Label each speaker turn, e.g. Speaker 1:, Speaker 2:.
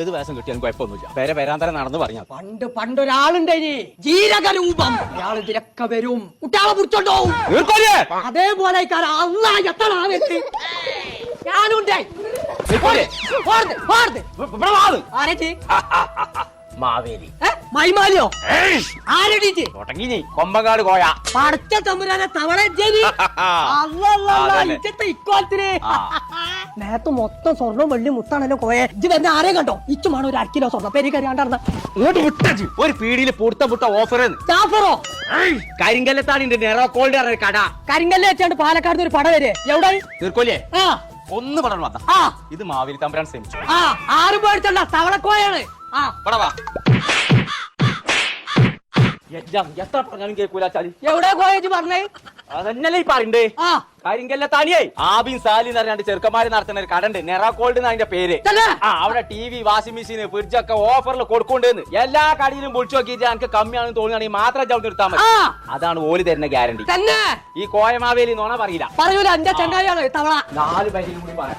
Speaker 1: ഏത് വേഷം കിട്ടിയാലും കുഴപ്പമൊന്നുമില്ല. പേരെ വരാന്തരം നടന്ന് പറഞ്ഞാൽ
Speaker 2: പണ്ട് പണ്ടൊരാളുണ്ടായി ജീരകരൂപം അയാൾ ഇതിലൊക്കെ വരും. കുട്ടികളെ പിടിച്ചോണ്ടോ? അതേപോലെ എത്ര ഞാനുണ്ടായി?
Speaker 1: മാവേലി.
Speaker 2: ഏ? മൈമാലിയോ? ആരടിച്ച്
Speaker 1: തുടങ്ങി നീ. കൊമ്പങ്കാട് കോയ.
Speaker 2: പടച്ച തമ്പുരാനെ തവള ജനി
Speaker 1: അതന്നെ.
Speaker 2: നേരത്തെ മൊത്തം സ്വർണവും വെള്ളി മുത്താണല്ലോ കോയെ. ഇജ്ജ് വരുന്ന ആരെയും കണ്ടോ? ഇച്ചുമാണ് ഒരു അരക്കിലോ സ്വർണം പെരി കറിയാണ്ടാർന്ന
Speaker 1: ഇങ്ങോട്ട് വിട്ടു ഒരു പീടിയിൽ പുടുത്ത പുട്ട ഓഫർ
Speaker 2: ജാഫറോ?
Speaker 1: കരിങ്കല്ലത്താണിന്റെ നെറോക്കോളിന്റെ പറഞ്ഞ കട.
Speaker 2: കരിങ്കല്ല് വെച്ചാണ്ട് പാലക്കാട് ഒരു പട വരെ. എവിടെ
Speaker 1: തീർക്കോലേ
Speaker 2: ആ.
Speaker 1: ഒന്ന് പടം വന്ന
Speaker 2: ആ.
Speaker 1: ഇത് മാവേലി തമ്പുരാൻ ശ്രമിച്ചു
Speaker 2: ആ ആറ് പേടിച്ചണ്ട. തവളക്കോയാണ്. ആ.
Speaker 1: പടവാ എത്ര പറഞ്ഞാലും കേൾക്കൂല ചളി
Speaker 2: എവിടെ കോയേജ് പറഞ്ഞേ?
Speaker 1: അതന്നല്ലേ ഈ പറയണ്ടേ?
Speaker 2: ആ.
Speaker 1: ആബിൻ സാലി എന്ന് പറഞ്ഞാണ്ട് ചെറുക്കന്മാര് നടത്തുന്ന ഒരു കടണ്ട്. നെറാക്കോൾഡ് എന്ന് അതിന്റെ പേര്.
Speaker 2: തന്നെ
Speaker 1: ആ അവിടെ T V washing machine fridge ഒക്കെ ഓഫറിൽ കൊടുക്കൊണ്ടെന്ന് എല്ലാ കടയിലും വിളിച്ചു നോക്കിയിട്ട് എനിക്ക് കമ്മിയാണെന്ന് തോന്നുകയാണെങ്കിൽ മാത്രം ചവിട്ടി നിർത്താൻ മതി.
Speaker 2: ആ.
Speaker 1: അതാണ് ഓൽ തരുന്ന ഗ്യാരണ്ടി
Speaker 2: തന്നെ.
Speaker 1: ഈ കോയമാവേലി നോണ പറയില്ല.
Speaker 2: പറയൂല എന്റെ ചങ്ങാതിയാണ് തവള
Speaker 1: നാല് പേരും കൂടി പറയാം